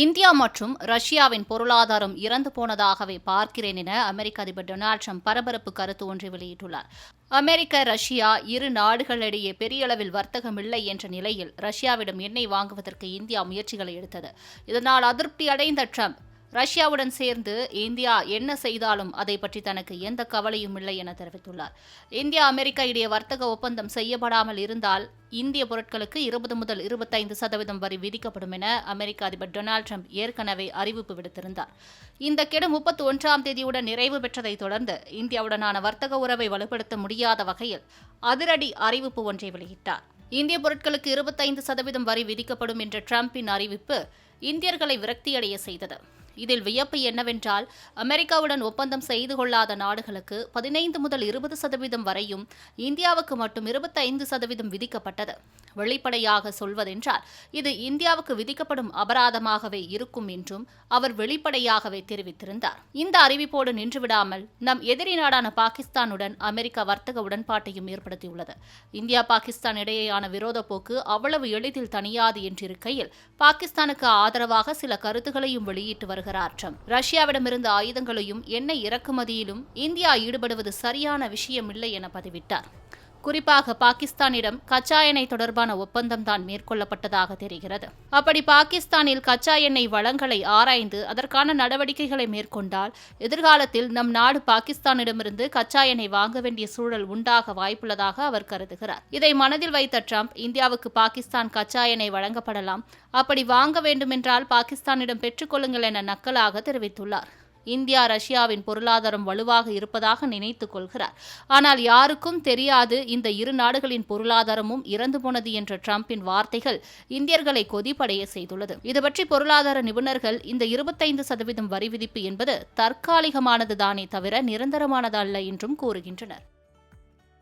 India மற்றும் ரஷ்யாவின் பொருளாதாரம் இறந்து போனதாகவே பார்க்கிறேன் என அமெரிக்க அதிபர் டொனால்ட் ட்ரம்ப் பரபரப்பு கருத்து ஒன்றை வெளியிட்டுள்ளார். அமெரிக்க ரஷ்யா இரு நாடுகளிடையே பெரிய அளவில் வர்த்தகம் இல்லை என்ற நிலையில் ரஷ்யாவிடம் எண்ணெய் வாங்குவதற்கு இந்தியா முயற்சிகளை எடுத்தது. இதனால் அதிருப்தி அடைந்த ட்ரம்ப் ரஷ்யாவுடன் சேர்ந்து இந்தியா என்ன செய்தாலும் அதை பற்றி தனக்கு எந்த கவலையும் இல்லை என தெரிவித்துள்ளார். இந்தியா அமெரிக்கா இடையே வர்த்தக ஒப்பந்தம் செய்யப்படாமல் இருந்தால் இந்திய பொருட்களுக்கு இருபது முதல் இருபத்தைந்து சதவீதம் வரி விதிக்கப்படும் என அமெரிக்க அதிபர் டொனால்டு ட்ரம்ப் ஏற்கனவே அறிவிப்பு விடுத்திருந்தார். இந்த கெடு முப்பத்தி ஒன்றாம் தேதியுடன் நிறைவு பெற்றதை தொடர்ந்து இந்தியாவுடனான வர்த்தக உறவை வலுப்படுத்த முடியாத வகையில் அதிரடி அறிவிப்பு ஒன்றை வெளியிட்டார். இந்திய பொருட்களுக்கு இருபத்தைந்து சதவீதம் வரி விதிக்கப்படும் என்ற டிரம்பின் அறிவிப்பு இந்தியர்களை விரக்தியடைய செய்தது. இதில் வியப்பு என்னவென்றால் அமெரிக்காவுடன் ஒப்பந்தம் செய்து கொள்ளாத நாடுகளுக்கு பதினைந்து முதல் இருபது சதவீதம் வரையும் இந்தியாவுக்கு மட்டும் இருபத்தைந்து சதவீதம் விதிக்கப்பட்டது. வெளிப்படையாக சொல்வதென்றால் இது இந்தியாவுக்கு விதிக்கப்படும் அபராதமாகவே இருக்கும் என்றும் அவர் வெளிப்படையாகவே தெரிவித்திருந்தார். இந்த அறிவிப்போடு நின்றுவிடாமல் நம் எதிரி நாடான பாகிஸ்தானுடன் அமெரிக்கா வர்த்தக உடன்பாட்டையும் ஏற்படுத்தியுள்ளது. இந்தியா பாகிஸ்தான் இடையேயான விரோத போக்கு அவ்வளவு எளிதில் தனியாது என்றிருக்கையில் பாகிஸ்தானுக்கு ஆதரவாக சில கருத்துகளையும் வெளியிட்டு வருகிறார் ட்ரம்ப். ரஷ்யாவிடமிருந்து ஆயுதங்களையும் எண்ணெய் இறக்குமதியிலும் இந்தியா ஈடுபடுவது சரியான விஷயமில்லை என பதிவிட்டார். குறிப்பாக பாகிஸ்தானிடம் கச்சா எண்ணெய் தொடர்பான ஒப்பந்தம் தான் மேற்கொள்ளப்பட்டதாக தெரிகிறது. அப்படி பாகிஸ்தானில் கச்சா எண்ணெய் வளங்களை ஆராய்ந்து அதற்கான நடவடிக்கைகளை மேற்கொண்டால் எதிர்காலத்தில் நம் நாடு பாகிஸ்தானிடமிருந்து கச்சா எண்ணெய் வாங்க வேண்டிய சூழல் உண்டாக வாய்ப்புள்ளதாக அவர் கருதுகிறார். இதை மனதில் வைத்த ட்ரம்ப் இந்தியாவுக்கு பாகிஸ்தான் கச்சா எண்ணெய் வழங்கப்படலாம். அப்படி வாங்க வேண்டுமென்றால் பாகிஸ்தானிடம் பெற்றுக்கொள்ளுங்கள் என நக்கலாக தெரிவித்துள்ளார். இந்தியா ரஷ்யாவின் பொருளாதாரம் வலுவாக இருப்பதாக நினைத்துக் கொள்கிறார். ஆனால் யாருக்கும் தெரியாது இந்த இரு நாடுகளின் பொருளாதாரமும் இறந்து போனது என்ற டிரம்பின் வார்த்தைகள் இந்தியர்களை கொதிப்படைய செய்துள்ளது. இதுபற்றி பொருளாதார நிபுணர்கள் இந்த இருபத்தைந்து சதவீதம் வரி விதிப்பு என்பது தற்காலிகமானதுதானே தவிர நிரந்தரமானதல்ல என்றும் கூறுகின்றனர்.